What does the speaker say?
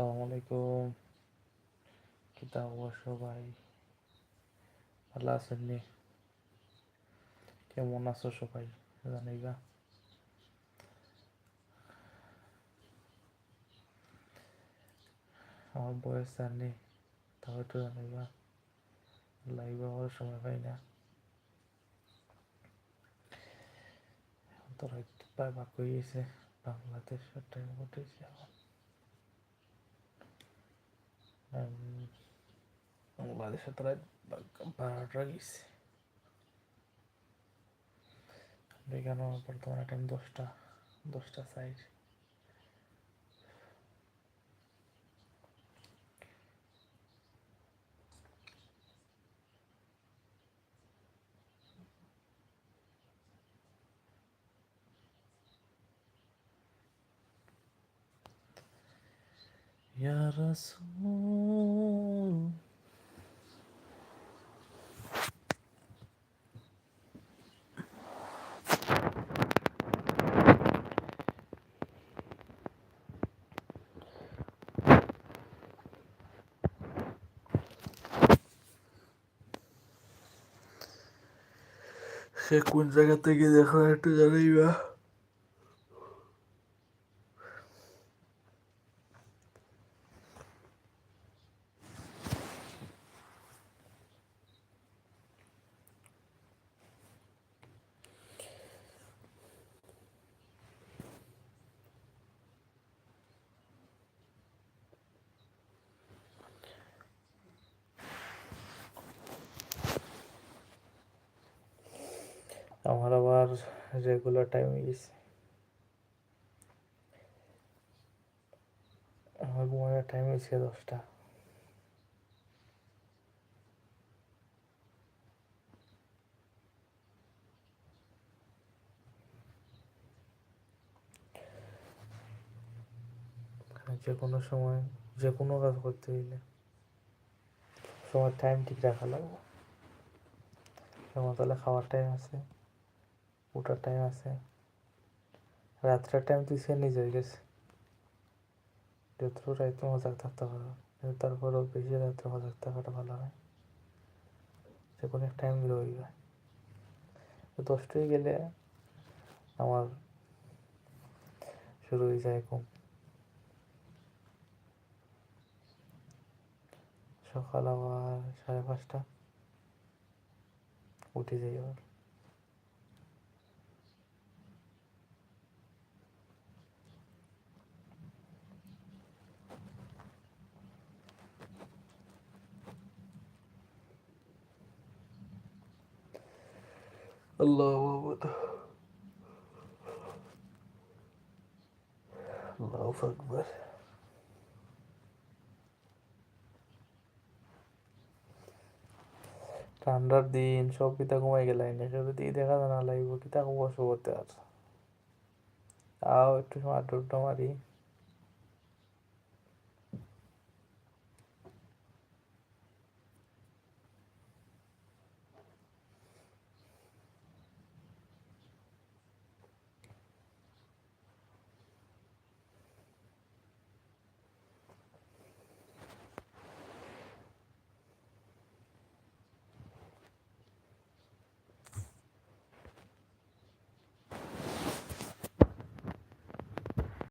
আসসালামু আলাইকুম। কিতা অবশ্য ভাই ভালো আছেন নি? কেমন আছো সবাই? জানাইবা আমার বয়স জানি তাও একটু জানাইবা লাইভ হওয়ার সময় পাই না। তোরা প্রায় ভাগ হয়ে গেছে? বাংলাদেশের টাইম ঘটেছে এখন। বাংলাদেশে তারা বারোটা গেছে বিজ্ঞান বর্তমানে টাইম দশটা দশটা সাইড Ya Rasul সে কোন জায়গা থেকে দেখো একটু জানাইবা আমার টাইম হয়ে গেছে আমার ঘুমানোর টাইম হয়েছে দশটা। যে কোনো সময়, যে কোনো কাজ করতে হইলে সময় টাইম ঠিক রাখা লাগবে। যেমন তাহলে খাওয়ার টাইম আছে। ওঠার টাইম আছে। রাত্রের টাইম তুই সে নিজে গেছে। যত রাইতে মজাক থাকতে পারো কিন্তু তারপরেও বেশি রাত্রে মজাক থাকাটা ভালো হয়। যে কোনো টাইম রইবে দশটায় গেলে আমার শুরু হয়ে যায় ঘুম। সকাল আবার সাড়ে পাঁচটা। উঠে যাই আবার। আল্লাহ আল্লাহ আকবর ঠান্ডার দিন, সব কিতা ঘুমাই গেলাই না দেখা যায় না লাগবো কিতা বসে করতে আর আও একটু সময় আড্ডা মারি।